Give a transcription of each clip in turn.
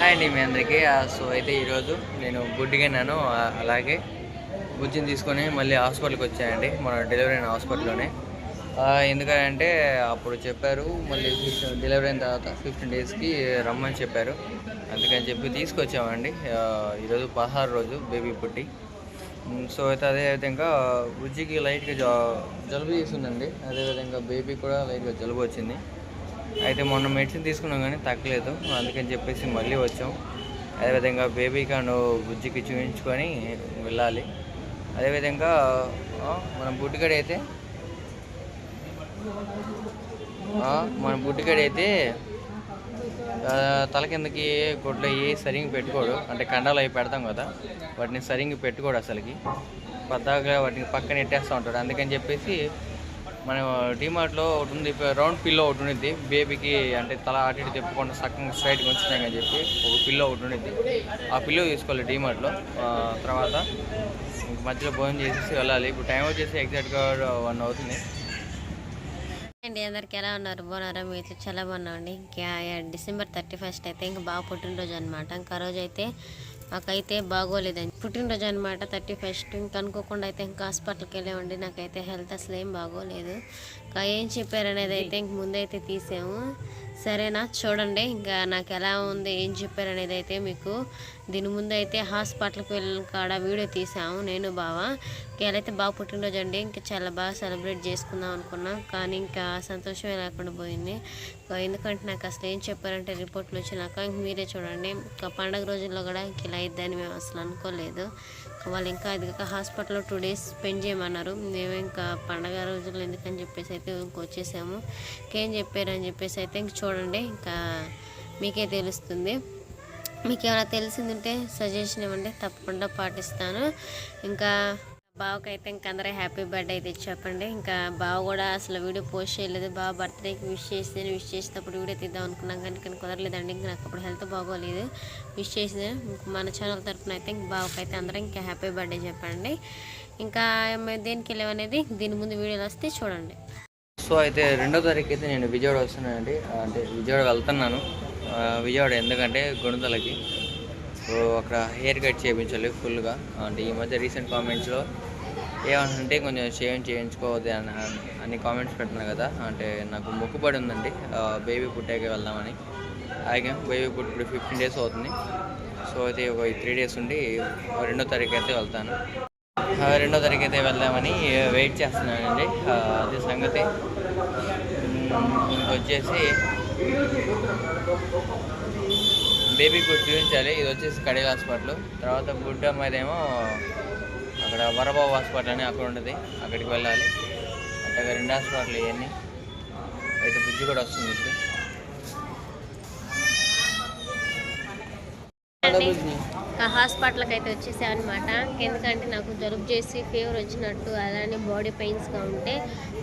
Hi అండి మీ అందరికీ. So అయితే ఈరోజు నేను గుడ్డిగాను అలాగే బుజ్జిని తీసుకొని మళ్ళీ హాస్పిటల్కి వచ్చానండి. మన డెలివరీ అయిన హాస్పిటల్లోనే. ఎందుకంటే అప్పుడు చెప్పారు మళ్ళీ ఫిఫ్టీన్ డెలివరీ అయిన తర్వాత ఫిఫ్టీన్ డేస్కి రమ్మని చెప్పారు. అందుకని చెప్పి తీసుకొచ్చామండి. ఈరోజు పదహారు రోజు బేబీ పుట్టి. సో అయితే అదే విధంగా బుజ్జికి లైట్గా జ జలుబు చేసిందండి. అదేవిధంగా బేబీ కూడా లైట్గా జలుబు వచ్చింది. అయితే మొన్న మెడిసిన్ తీసుకున్నాం కానీ తగ్గలేదు. అందుకని చెప్పేసి మళ్ళీ వచ్చాం. అదేవిధంగా బేబీకి అండ్ బుజ్జికి చూపించుకొని వెళ్ళాలి. అదేవిధంగా మన బుడ్డిగడ అయితే మన బుడ్డిగడ అయితే తల కిందకి గుడ్లు ఏ సరిగ్గా పెట్టుకోడు. అంటే కండాలు అవి పెడతాం కదా వాటిని సరిగ్గా పెట్టుకోడు అసలుకి. పద్దాగా వాటిని పక్కన ఎట్టేస్తూ ఉంటాడు. అందుకని చెప్పేసి మనం డిమార్ట్లో ఒకటి ఉంది రౌండ్ పిల్లో ఒకటి ఉండిద్ది. బేబీకి అంటే తల అటు ఇటు తిప్పకుండా సక్కగా స్ట్రైట్గా ఉంచుతాం అని చెప్పి ఒక పిల్లో ఒకటి ఉండిద్ది. ఆ పిల్లో తీసుకోవాలి డిమార్ట్లో తర్వాత ఇంక మధ్యలో భోజనం చేసేసి వెళ్ళాలి. ఇప్పుడు టైం వచ్చేసి ఎగ్జాక్ట్గా వన్ అవుతుంది. అండి అందరికి ఎలా ఉన్నారు? బాగున్నారా? మీతో చాలా బాగున్నామండి. ఇంకా డిసెంబర్ థర్టీ ఫస్ట్ అయితే ఇంకా బాగా పుట్టినరోజు అనమాట ఇంకా రోజు అయితే నాకైతే బాగోలేదండి. పుట్టినరోజు అనమాట థర్టీ ఫస్ట్. ఇంకా అనుకోకుండా అయితే ఇంకా హాస్పిటల్కి వెళ్ళామండి నాకైతే హెల్త్ అసలు ఏం బాగోలేదు. ఏం చెప్పారనేది అయితే ఇంక ముందైతే తీసాము. సరేనా? చూడండి ఇంకా నాకు ఎలా ఉంది ఏం చెప్పారనేది అయితే మీకు దీని ముందు అయితే హాస్పిటల్కి వెళ్ళిన కాడ వీడియో తీసాము నేను బావా. అయితే బాగా పుట్టినరోజు అండి. ఇంకా చాలా బాగా సెలబ్రేట్ చేసుకుందాం అనుకున్నాం. కానీ ఇంకా సంతోషమే లేకుండా పోయింది. ఎందుకంటే నాకు అసలు ఏం చెప్పారంటే రిపోర్ట్లు వచ్చినాక ఇంక మీరే చూడండి. ఇంకా పండగ రోజుల్లో కూడా ఇంక ఇలా అయిద్దని మేము అసలు అనుకోలేదు. వాళ్ళు ఇంకా అది కాక హాస్పిటల్లో టూ డేస్ స్పెండ్ చేయమన్నారు. మేము ఇంకా పండగ రోజులు ఎందుకని చెప్పేసి అయితే ఇంక వచ్చేసాము. ఇంకేం చెప్పారని చెప్పేసి అయితే ఇంక చూడండి. ఇంకా మీకే తెలుస్తుంది. మీకు ఏమైనా తెలిసిందంటే సజెషన్ ఇవ్వండి. తప్పకుండా పాటిస్తాను. ఇంకా బావకైతే ఇంకా అందరూ హ్యాపీ బర్త్డే అయితే చెప్పండి. ఇంకా బావ కూడా అసలు వీడియో పోస్ట్ చేయలేదు. బావ బర్త్డేకి విష్ చేసి విష్ చేసేటప్పుడు వీడియో తీద్దాం అనుకున్నాం కానీ కానీ కుదరలేదండి. ఇంకా నాకు అప్పుడు హెల్త్ బాగోలేదు. విష్ చేసి మన ఛానల్ తరఫున అయితే ఇంక అయితే అందరూ ఇంకా హ్యాపీ బర్త్డే చెప్పండి. ఇంకా మేము దేనికి వెళ్ళామనేది దీని ముందు వీడియోలు వస్తే చూడండి. సో అయితే రెండో తారీఖు అయితే నేను విజయవాడ వస్తున్నానండి. అంటే విజయవాడ వెళ్తున్నాను. విజయవాడ ఎందుకంటే గుణదలకి. అక్కడ హెయిర్ కట్ చేయించాలి ఫుల్గా. అంటే ఈ మధ్య రీసెంట్ కామెంట్స్లో ఏమంటే కొంచెం షేవింగ్ చేయించుకోవద్దు అని అన్ని కామెంట్స్ పెట్టినా కదా. అంటే నాకు మొక్కుబడి ఉందండి. బేబీ పుట్టాక వెళ్దామని. అలాగే బేబీ పుట్టి ఇప్పుడు ఫిఫ్టీన్ డేస్ అవుతుంది. సో అయితే ఒక త్రీ డేస్ ఉండి రెండో తారీఖు అయితే వెళ్తాను రెండో తారీఖు అయితే వెళ్దామని వెయిట్ చేస్తున్నానండి. అది సంగతి. వచ్చేసి ఇంకొచ్చేసి బేబీ గుడ్ చూపించాలి. ఇది వచ్చేసి కడేల హాస్పిటల్. తర్వాత గుడ్డ మీదేమో అక్కడ వరబాబు హాస్పిటల్ అని అక్కడ ఉంటుంది. అక్కడికి వెళ్ళాలి. అట్లాగే రెండు హాస్పిటల్ ఇవన్నీ. అయితే బుజ్జి కూడా వస్తుంది ఇప్పుడు. ఇంకా హాస్పిటల్కి అయితే వచ్చేసాను అనమాట ఎందుకంటే నాకు జలుబు చేసి ఫీవర్ వచ్చినట్టు అలానే బాడీ పెయిన్స్గా ఉంటే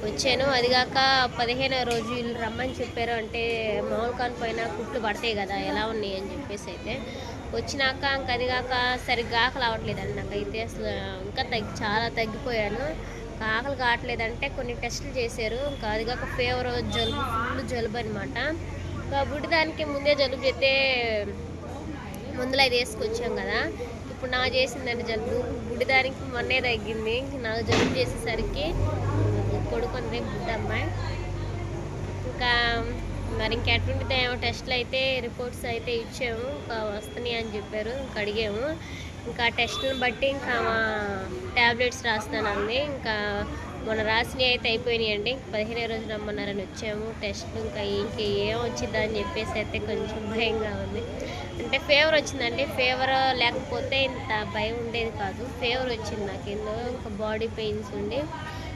వచ్చాను. అది కాక పదిహేనో రోజు వీళ్ళు రమ్మని చెప్పారు. అంటే మామూలు కాని పైన కుట్లు పడతాయి కదా ఎలా ఉన్నాయి అని చెప్పేసి అయితే వచ్చినాక ఇంకా అది కాక సరిగ్గా ఆకలి అవ్వట్లేదండి నాకైతే. అసలు ఇంకా తగ్గి చాలా తగ్గిపోయాను. ఆకలి కావట్లేదంటే కొన్ని టెస్టులు చేశారు. ఇంకా అది కాక ఫీవర్ జలుబు ఫుల్ జలుబు అనమాట ఇంకా బుడ్డిదానికి ముందే జలుబు చేస్తే ముందులో అయితే వేసుకొచ్చాం కదా. ఇప్పుడు నాకు చేసిందండి జలుబు. బుడ్డిదానికి మొన్నే తగ్గింది. నాకు జలుబు చేసేసరికి కొడుకుంది బుడ్డ అమ్మాయి. ఇంకా మరి ఇంకెటువంటి ఏమో టెస్ట్లు అయితే రిపోర్ట్స్ అయితే ఇచ్చాము. ఇంకా వస్తున్నాయి అని చెప్పారు. ఇంకా అడిగాము. ఇంకా టెస్ట్లను బట్టి ఇంకా టాబ్లెట్స్ రాస్తానండి ఇంకా మొన్న రాసినవి అయితే అయిపోయినాయి అండి పదిహేను రోజులు రమ్మన్నారని వచ్చాము. టెస్ట్ ఇంకా ఇంకా ఏం వచ్చిందా అని చెప్పేసి అయితే కొంచెం భయంగా ఉంది. అంటే ఫేవర్ వచ్చిందండి. ఫేవర్ లేకపోతే ఇంత భయం ఉండేది కాదు. ఫేవర్ వచ్చింది నాకు. ఏందో ఇంకా బాడీ పెయిన్స్ ఉండి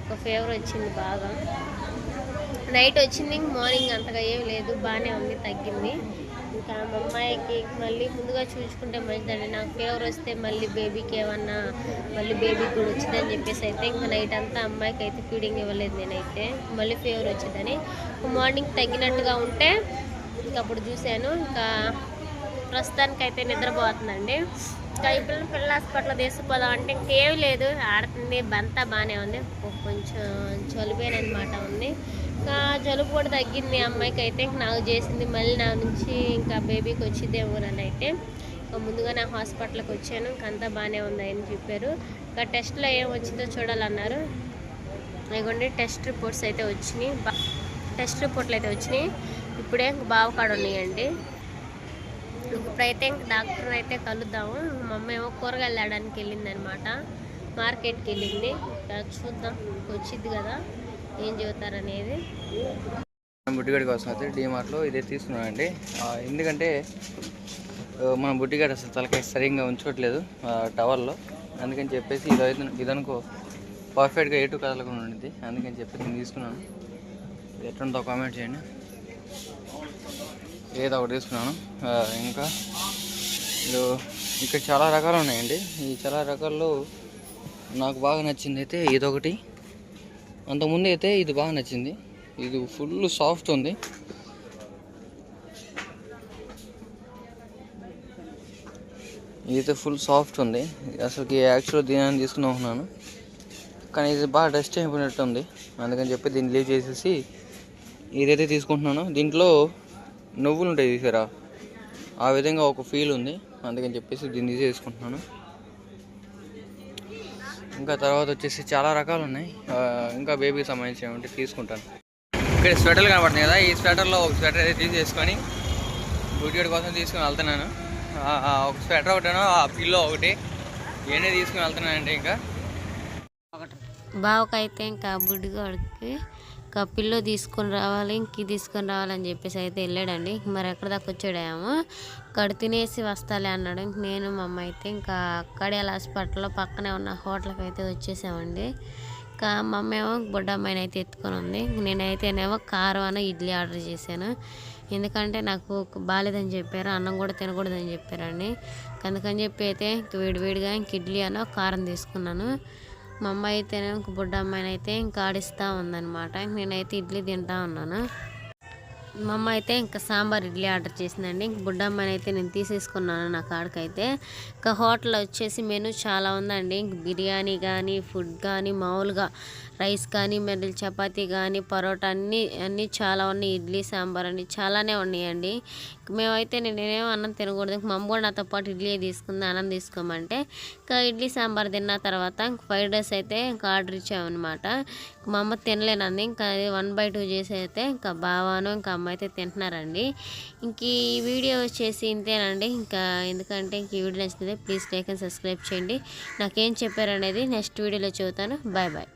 ఒక ఫేవర్ వచ్చింది బాగా. నైట్ వచ్చింది మార్నింగ్ అంతగా ఏం లేదు బాగానే ఉంది తగ్గింది. ఇంకా మా అమ్మాయికి మళ్ళీ ముందుగా చూసుకుంటే మంచిదండి. నాకు ఫీవర్ వస్తే మళ్ళీ బేబీకి ఏమన్నా మళ్ళీ బేబీకి కూడా వచ్చిందని చెప్పేసి అయితే ఇంకా నైట్ అంతా అమ్మాయికి అయితే ఫీడింగ్ ఇవ్వలేదు నేనైతే. మళ్ళీ ఫీవర్ వచ్చిందని. మార్నింగ్ తగ్గినట్టుగా ఉంటే ఇంకా అప్పుడు చూశాను. ఇంకా ప్రస్తుతానికి అయితే నిద్రపోతుందండి. ఇంకా ఈ పిల్లలు పిల్లల హాస్పిటల్ తీసుకుపోదాం అంటే ఇంకేం లేదు. ఆడుతుంది బంతా బాగానే ఉంది. కొంచెం చలిపోయిన అనమాట ఉంది. ఇంకా జలుబు కూడా తగ్గింది. అమ్మాయికి అయితే నాకు చేసింది మళ్ళీ నా నుంచి ఇంకా బేబీకి వచ్చిందేమో అని అయితే ఇంకా ముందుగానే హాస్పిటల్కి వచ్చాను. ఇంకా అంతా బాగానే ఉందని చెప్పారు. ఇంకా టెస్ట్లో ఏం వచ్చిందో చూడాలన్నారు. ఇదిగోండి టెస్ట్ రిపోర్ట్స్ అయితే వచ్చినాయి. బా- టెస్ట్ రిపోర్ట్లు అయితే వచ్చినాయి. ఇప్పుడే బావ కాడ ఉన్నాయండి. ఇప్పుడైతే ఇంక డాక్టర్ అయితే కలుద్దాము. మా ఏమో కూరగాయలు తేడానికి వెళ్ళింది అనమాట మార్కెట్కి వెళ్ళింది. చూద్దాం వచ్చింది కదా. ఏం చెబుతారనేది? బుట్టిగడి కోసం అయితే డీమార్ట్లో ఇదే తీసుకున్నానండి. ఎందుకంటే మన బుట్టిగడ అసలు తలకాయ సరిగ్గా ఉంచట్లేదు టవర్లో అందుకని చెప్పేసి ఇది ఇదనుకో పర్ఫెక్ట్గా ఎటు కదలకుండా ఉండింది అందుకని చెప్పేసి నేను తీసుకున్నాను. ఎట్లుందో కామెంట్ చేయండి. ఏదో ఒకటి తీసుకున్నాను. ఇంకా ఇక్కడ చాలా రకాలు ఉన్నాయండి. ఈ చాలా రకాల్లో నాకు బాగా నచ్చింది అయితే ఇదొకటి. అంతకుముందు అయితే ఇది బాగా నచ్చింది. ఇది ఫుల్ సాఫ్ట్ ఉంది. ఇదైతే ఫుల్ సాఫ్ట్ ఉంది. అసలుకి యాక్చువల్ దీని తీసుకుని ఉన్నాను కానీ ఇది బాగా డస్ట్ అయిపోయినట్టు ఉంది. అందుకని చెప్పి దీన్ని లీవ్ చేసేసి ఇదైతే తీసుకుంటున్నాను. దీంట్లో నువ్వులు ఉంటాయి తీసారా ఆ విధంగా ఒక ఫీల్ ఉంది. అందుకని చెప్పేసి దీన్ని తీసేసుకుంటున్నాను. ఇంకా తర్వాత వచ్చేసి చాలా రకాలు ఉన్నాయి. ఇంకా బేబీకి సంబంధించి ఉంటే తీసుకుంటాను. ఇక్కడ స్వెటర్లు కనబడుతున్నాయి కదా ఈ స్వెటర్లో ఒక స్వెటర్ అయితే తీసేసుకొని బుడ్డిగడి కోసం తీసుకుని వెళ్తున్నాను. ఒక స్వెటర్ ఒకటేనో ఆ పిల్లో ఒకటి. ఇవన్నీ తీసుకుని వెళ్తున్నానండి ఇంకా. బావకైతే ఇంకా బుడ్డిగాడికి ఇంకా పిల్లో తీసుకొని రావాలి ఇంక తీసుకొని రావాలని చెప్పేసి అయితే వెళ్ళాడండి. మరి ఎక్కడ దాకా వచ్చాడేమో? ఇక్కడ తినేసి వస్తాలే అన్నాడు. ఇంక నేను మా అమ్మ అయితే ఇంకా అక్కడే హాస్పిటల్లో పక్కనే ఉన్న హోటల్కి అయితే వచ్చేసామండి. ఇంకా మా అమ్మ ఏమో బుడ్డ అమ్మాయిని అయితే ఎత్తుకొని ఉంది. నేనైతేనేమో కారం అన్న ఇడ్లీ ఆర్డర్ చేశాను. ఎందుకంటే నాకు బాగాలేదని చెప్పారు అన్నం కూడా తినకూడదని చెప్పారండి. అందుకని చెప్పి అయితే ఇంక వేడివేడిగా ఇంక ఇడ్లీ అన్న కారం తీసుకున్నాను. మా అమ్మ అయితేనే ఇంక బుడ్డ అమ్మాయిని అయితే ఇంకా ఆడిస్తూ ఉందన్నమాట. నేనైతే ఇడ్లీ తింటా ఉన్నాను. మా అమ్మ అయితే ఇంకా సాంబార్ ఇడ్లీ ఆర్డర్ చేసిందండి. ఇంక బుడ్డ అమ్మాయిని అయితే నేను తీసేసుకున్నాను నా కాడికైతే. ఇంకా హోటల్ వచ్చేసి మెనూ చాలా ఉందండి. ఇంక బిర్యానీ కానీ ఫుడ్ కానీ మామూలుగా రైస్ కానీ మరి చపాతీ కానీ పరోటా అన్నీ అన్నీ చాలా ఉన్నాయి. ఇడ్లీ సాంబార్ అన్నీ చాలానే ఉన్నాయండి. మేమైతే నేనేమో అన్నం తినకూడదు. మా అమ్మ కూడా నాతో పాటు ఇడ్లీ తీసుకుంది అన్నం తీసుకోమంటే. ఇంకా ఇడ్లీ సాంబార్ తిన్న తర్వాత ఇంక ఫ్రైడ్ రైస్ అయితే ఇంకా ఆర్డర్ ఇచ్చామన్నమాట. మా అమ్మ తినలేనంది ఇంకా అది వన్ బై టూ చేసి అయితే ఇంకా బావాను ఇంకా అమ్మ అయితే తింటున్నారండి. ఇంక ఈ వీడియో వచ్చేసి ఇంతేనండి. ఇంకా ఎందుకంటే ఇంక ఈ వీడియో నచ్చితే ప్లీజ్ లైక్ అండ్ సబ్స్క్రైబ్ చేయండి. నాకేం చెప్పారనేది నెక్స్ట్ వీడియోలో చెబుతాను బాయ్ బాయ్.